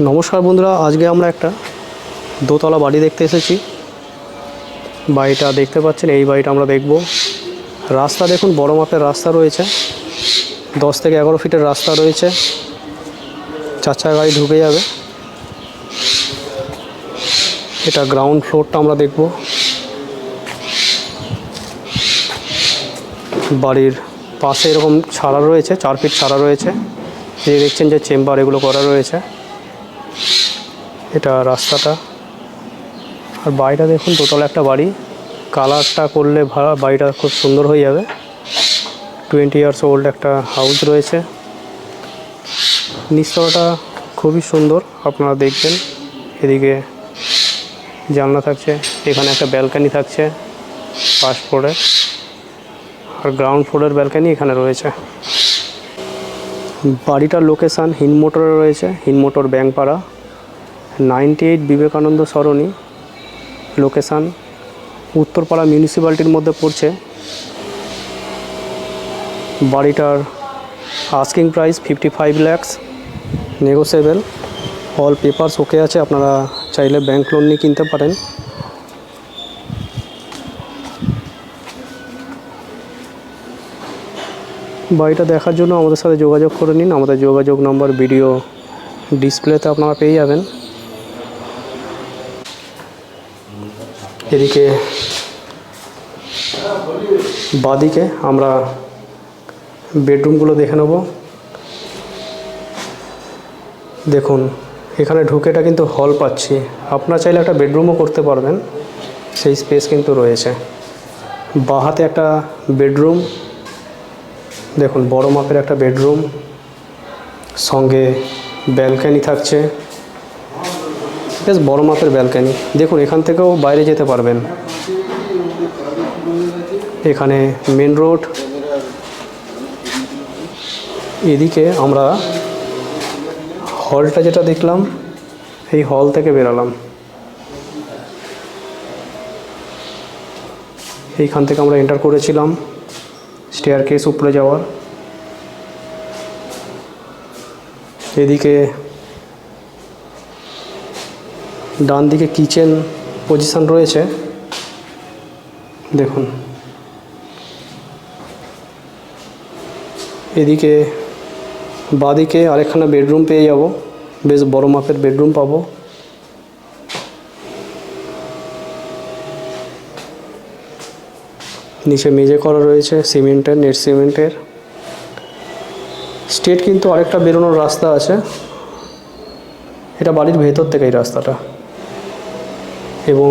নমস্কার বন্ধুরা, আজকে আমরা একটা দোতলা বাড়ি দেখতে এসেছি। বাড়িটা দেখতে পাচ্ছেন, এই বাড়িটা আমরা দেখব। রাস্তা দেখুন, বড় মাপের রাস্তা রয়েছে। দশ থেকে এগারো ফিটের রাস্তা রয়েছে। চার চাকা গাড়ি ঢুকে যাবে। এটা গ্রাউন্ড ফ্লোরটা আমরা দেখব। বাড়ির পাশে এরকম ছাড়া রয়েছে, চার ফিট ছাড়া রয়েছে। এই দেখছেন যে চেম্বার এগুলো করা রয়েছে। এটা রাস্তাটা। আর বাড়িটা দেখুন দোতলা একটা বাড়ি। কালারটা করলে বাড়িটা খুব সুন্দর হয়ে যাবে। টোয়েন্টি ইয়ার্স ওল্ড একটা হাউস রয়েছে। নিচতলাটা খুবই সুন্দর, আপনারা দেখবেন। এদিকে জানলা থাকছে, এখানে একটা ব্যালকানি থাকছে ফার্স্ট ফ্লোরে আর গ্রাউন্ড ফ্লোরের ব্যালকানি এখানে রয়েছে। বাড়িটার লোকেশান হিনমোটরে রয়েছে Hindmotor Bangpara ninety eight Vivekananda Sarani location Uttarpara মিউনিসিপ্যালিটির মধ্যে পড়ছে। বাড়িটার asking price fifty five lakhs negotiable all papers okay আছে, আপনারা চাইলে ব্যাংক লোন নিয়ে কিনতে পারেন। বাড়িটা দেখার জন্য আমাদের সাথে যোগাযোগ করে নিন। আমাদের যোগাযোগ নম্বর ভিডিও ডিসপ্লেতে আপনারা পেয়ে যাবেন। এদিকে বাদিকে আমরা বেডরুমগুলো দেখে নেব। দেখুন, এখানে ঢুকেটা কিন্তু হল পাচ্ছি। আপনারা চাইলে একটা বেডরুমও করতে পারবেন। সেই স্পেস কিন্তু রয়েছে। বাহাতে একটা বেডরুম। দেখুন, বড় মাপের একটা বেডরুম। সঙ্গে ব্যালকানি থাকছে। বেশ বড় মাপের ব্যালকানি। দেখুন, এখান থেকেও বাইরে যেতে পারবেন। এখানে মেন রোড। এদিকে আমরা হলটা যেটা দেখলাম, এই হল থেকে বেরালাম। এইখান থেকে আমরা এন্টার করেছিলাম স্টেয়ার কেস উপরে যাওয়ার। এদিকে ডান দিকে কিচেন পজিশন রয়েছে। দেখুন। এদিকে বাদিকে আরেকখানা বেডরুম পেয়ে যাব। বেশ বড় মাপের বেডরুম পাবো। নিচে মেঝে করা রয়েছে, সিমেন্টের, নেট সিমেন্টের। স্টেট কিন্তু আরেকটা বেরোনোর রাস্তা আছে। এটা বাড়ির ভেতর থেকে এই রাস্তাটা। এবং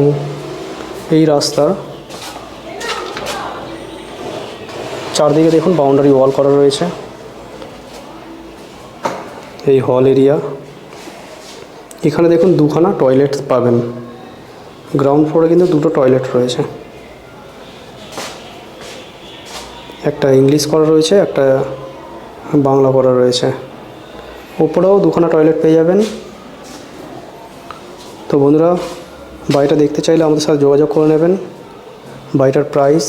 এই রাস্তার চারদিকে দেখুন বাউন্ডারি ওয়াল করা রয়েছে। এই হল এরিয়া এখানে দেখুন দুখানা টয়লেট পাবেন। গ্রাউন্ড ফ্লোরে কিন্তু দুটো টয়লেট রয়েছে। একটা ইংলিশ করা রয়েছে, একটা বাংলা করা রয়েছে। ওপরেও দুখানা টয়লেট পেয়ে যাবেন। তো বন্ধুরা বাড়িটা দেখতে চাইলে আমাদের সাথে যোগাযোগ করে নেবেন। বাড়িটার প্রাইস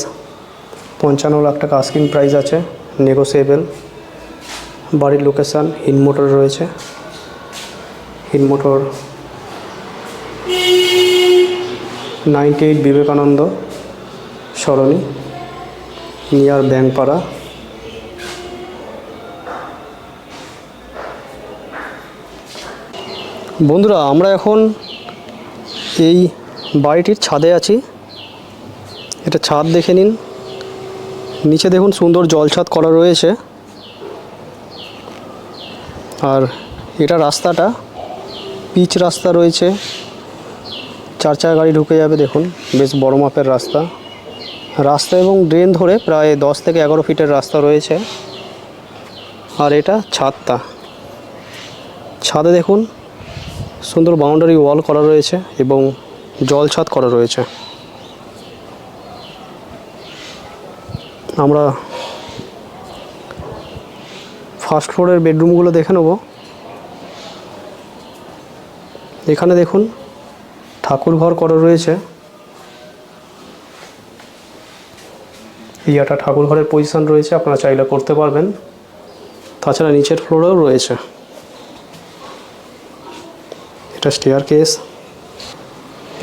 পঞ্চান্ন লাখ টাকা আস্কিং প্রাইস আছে নেগোসিয়েবল বাড়ির লোকেশান হিনমোটর রয়েছে। Hindmotor ninety eight Vivekananda Sarani near ব্যাংপাড়া বন্ধুরা, আমরা এখন এই বাড়িটির ছাদে আছি। এটা ছাদ দেখে নিন। নিচে দেখুন সুন্দর জল ছাদ করা রয়েছে। আর এটা রাস্তাটা, পিচ রাস্তা রয়েছে। চার চাকা গাড়ি ঢুকে যাবে, দেখুন। বেশ বড় মাপের রাস্তা। রাস্তা এবং ড্রেন ধরে প্রায় দশ থেকে এগারো ফিটের রাস্তা রয়েছে। আর এটা ছাদটা। ছাদে দেখুন সুন্দর বাউন্ডারি ওয়াল করা রয়েছে এবং জল ছাদ করা রয়েছে। আমরা ফার্স্ট ফ্লোরের বেডরুমগুলো দেখে নেব। এখানে দেখুন, ঠাকুর ঘর করা রয়েছে। ইয়াটা ঠাকুর ঘরের পজিশন রয়েছে, আপনারা চাইলে করতে পারবেন। তাছাড়া নিচের ফ্লোরেও রয়েছে। এটা স্টেয়ার কেস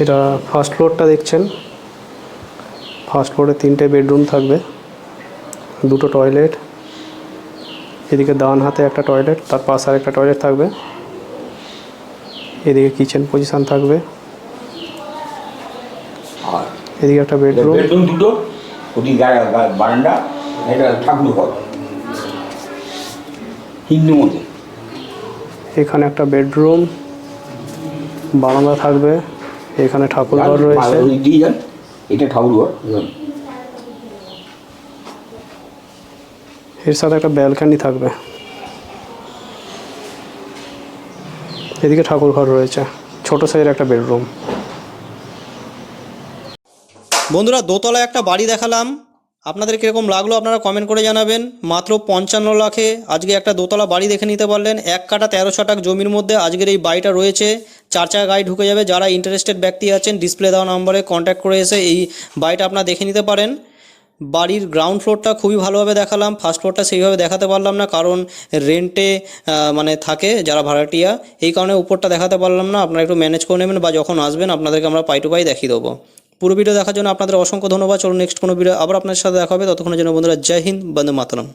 এটা ফার্স্ট ফ্লোরটা দেখছেন। ফার্স্ট ফ্লোরে তিনটে বেডরুম থাকবে। দুটো টয়লেট এদিকে ডান হাতে একটা টয়লেট তার পাশে আর একটা টয়লেট থাকবে। এদিকে কিচেন পজিশন থাকবে। আর এদিকে একটা বেডরুম বেডরুম দুটো ওটি বারান্দা এটা ঠাকুর ঘর। হিন্দু মতে এখানে একটা বেডরুম বারান্দা থাকবে এখানে ঠাকুর ঘর রয়েছে। এটা ঠাকুর ঘর এর সাথে একটা ব্যালকানি থাকবে। এদিকে ঠাকুর ঘর রয়েছে ছোট সাইজের একটা বেডরুম। বন্ধুরা দোতলায় একটা বাড়ি দেখালাম। আপনাদের কীরকম লাগল আপনারা কমেন্ট করে জানাবেন। মাত্র পঞ্চান্ন লাখে আজকে একটা দোতলা বাড়ি দেখে নিতে পারলেন। এক কাটা তেরো শতাক জমির মধ্যে আজকের এই বাড়িটা রয়েছে। চার চাকা গাড়ি ঢুকে যাবে। যারা ইন্টারেস্টেড ব্যক্তি আছেন ডিসপ্লে দেওয়া নম্বরে কন্ট্যাক্ট করে এসে এই বাড়িটা আপনারা দেখে নিতে পারেন। বাড়ির গ্রাউন্ড ফ্লোরটা খুবই ভালোভাবে দেখালাম। ফার্স্ট ফ্লোরটা সেইভাবে দেখাতে পারলাম না, কারণ রেন্টে মানে থাকে যারা ভাড়াটিয়া। এই কারণে উপরটা দেখাতে পারলাম না। আপনারা একটু ম্যানেজ করে নেবেন বা যখন আসবেন, আপনাদেরকে আমরা পাই টু পাই দেখিয়ে দেবো। পুরো ভিডিও দেখার জন্য আপনাদের অসংখ্য ধন্যবাদ। চলো নেক্সট কোনো ভিডিও আবার আপনার সাথে দেখা হবে। ততক্ষণের জন্য বন্ধুরা, জয় হিন্দ, বন্দে মাতরম।